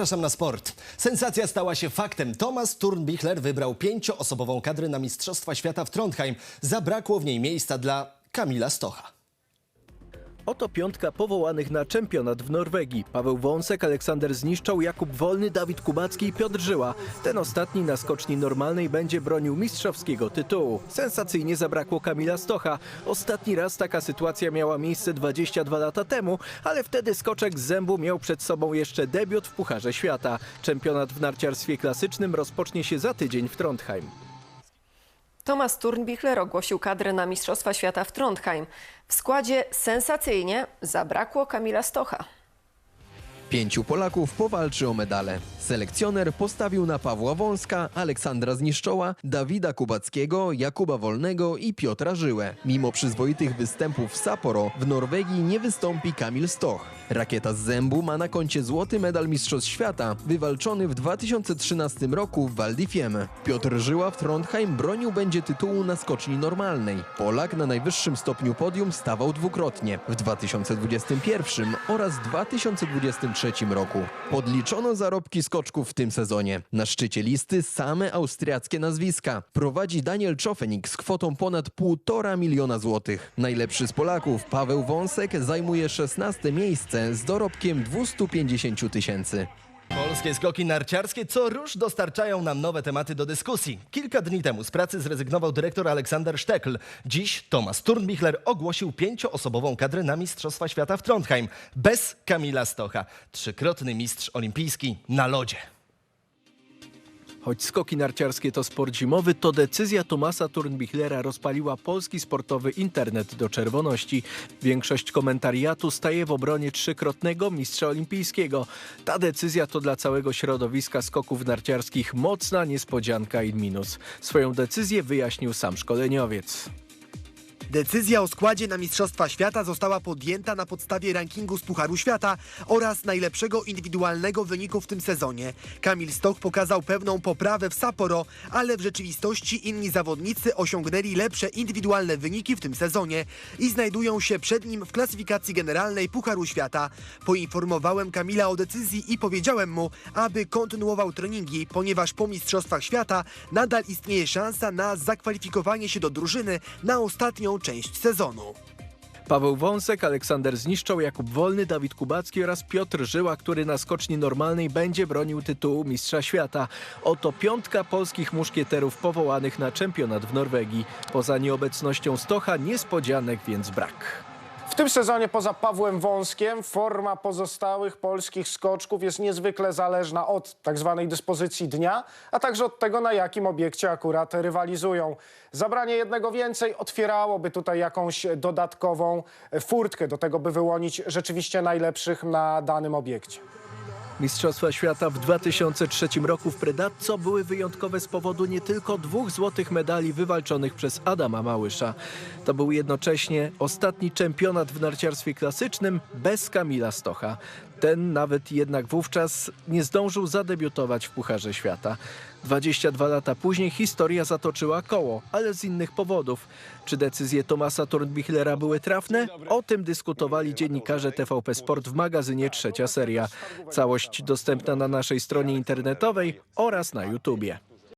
Zapraszam na sport. Sensacja stała się faktem. Thomas Turnbichler wybrał pięcioosobową kadrę na Mistrzostwa Świata w Trondheim. Zabrakło w niej miejsca dla Kamila Stocha. Oto piątka powołanych na czempionat w Norwegii. Paweł Wąsek, Aleksander Zniszczał, Jakub Wolny, Dawid Kubacki i Piotr Żyła. Ten ostatni na skoczni normalnej będzie bronił mistrzowskiego tytułu. Sensacyjnie zabrakło Kamila Stocha. Ostatni raz taka sytuacja miała miejsce 22 lata temu, ale wtedy skoczek z zębu miał przed sobą jeszcze debiut w Pucharze Świata. Czempionat w narciarstwie klasycznym rozpocznie się za tydzień w Trondheim. Thomas Turnbichler ogłosił kadrę na Mistrzostwa Świata w Trondheim. W składzie sensacyjnie zabrakło Kamila Stocha. Pięciu Polaków powalczy o medale. Selekcjoner postawił na Pawła Wąska, Aleksandra Zniszczoła, Dawida Kubackiego, Jakuba Wolnego i Piotra Żyłę. Mimo przyzwoitych występów w Sapporo, w Norwegii nie wystąpi Kamil Stoch. Rakieta z zębu ma na koncie złoty medal Mistrzostw Świata, wywalczony w 2013 roku w Val Fiemme. Piotr Żyła w Trondheim bronił będzie tytułu na skoczni normalnej. Polak na najwyższym stopniu podium stawał dwukrotnie w 2021 oraz 2023 roku. Podliczono zarobki skoczków w tym sezonie. Na szczycie listy same austriackie nazwiska. Prowadzi Daniel Czofenik z kwotą ponad 1,5 miliona złotych. Najlepszy z Polaków, Paweł Wąsek, zajmuje 16 miejsce z dorobkiem 250 tysięcy. Polskie skoki narciarskie co rusz dostarczają nam nowe tematy do dyskusji. Kilka dni temu z pracy zrezygnował dyrektor Aleksander Sztekl. Dziś Thomas Turnbichler ogłosił pięcioosobową kadrę na Mistrzostwa Świata w Trondheim. Bez Kamila Stocha. Trzykrotny mistrz olimpijski na lodzie. Choć skoki narciarskie to sport zimowy, to decyzja Tomasa Turnbichlera rozpaliła polski sportowy internet do czerwoności. Większość komentariatu staje w obronie trzykrotnego mistrza olimpijskiego. Ta decyzja to dla całego środowiska skoków narciarskich mocna niespodzianka i minus. Swoją decyzję wyjaśnił sam szkoleniowiec. Decyzja o składzie na Mistrzostwa Świata została podjęta na podstawie rankingu z Pucharu Świata oraz najlepszego indywidualnego wyniku w tym sezonie. Kamil Stoch pokazał pewną poprawę w Sapporo, ale w rzeczywistości inni zawodnicy osiągnęli lepsze indywidualne wyniki w tym sezonie i znajdują się przed nim w klasyfikacji generalnej Pucharu Świata. Poinformowałem Kamila o decyzji i powiedziałem mu, aby kontynuował treningi, ponieważ po Mistrzostwach Świata nadal istnieje szansa na zakwalifikowanie się do drużyny na ostatnią część sezonu. Paweł Wąsek, Aleksander Zniszczał, Jakub Wolny, Dawid Kubacki oraz Piotr Żyła, który na skoczni normalnej będzie bronił tytułu Mistrza Świata. Oto piątka polskich muszkieterów powołanych na czempionat w Norwegii. Poza nieobecnością Stocha niespodzianek więc brak. W tym sezonie poza Pawłem Wąskiem forma pozostałych polskich skoczków jest niezwykle zależna od tak zwanej dyspozycji dnia, a także od tego, na jakim obiekcie akurat rywalizują. Zabranie jednego więcej otwierałoby tutaj jakąś dodatkową furtkę do tego, by wyłonić rzeczywiście najlepszych na danym obiekcie. Mistrzostwa Świata w 2003 roku w Predazzo były wyjątkowe z powodu nie tylko dwóch złotych medali wywalczonych przez Adama Małysza. To był jednocześnie ostatni czempionat w narciarstwie klasycznym bez Kamila Stocha. Ten nawet jednak wówczas nie zdążył zadebiutować w Pucharze Świata. 22 lata później historia zatoczyła koło, ale z innych powodów. Czy decyzje Tomasa Turnbichlera były trafne? O tym dyskutowali dziennikarze TVP Sport w magazynie Trzecia Seria. Całość dostępna na naszej stronie internetowej oraz na YouTubie.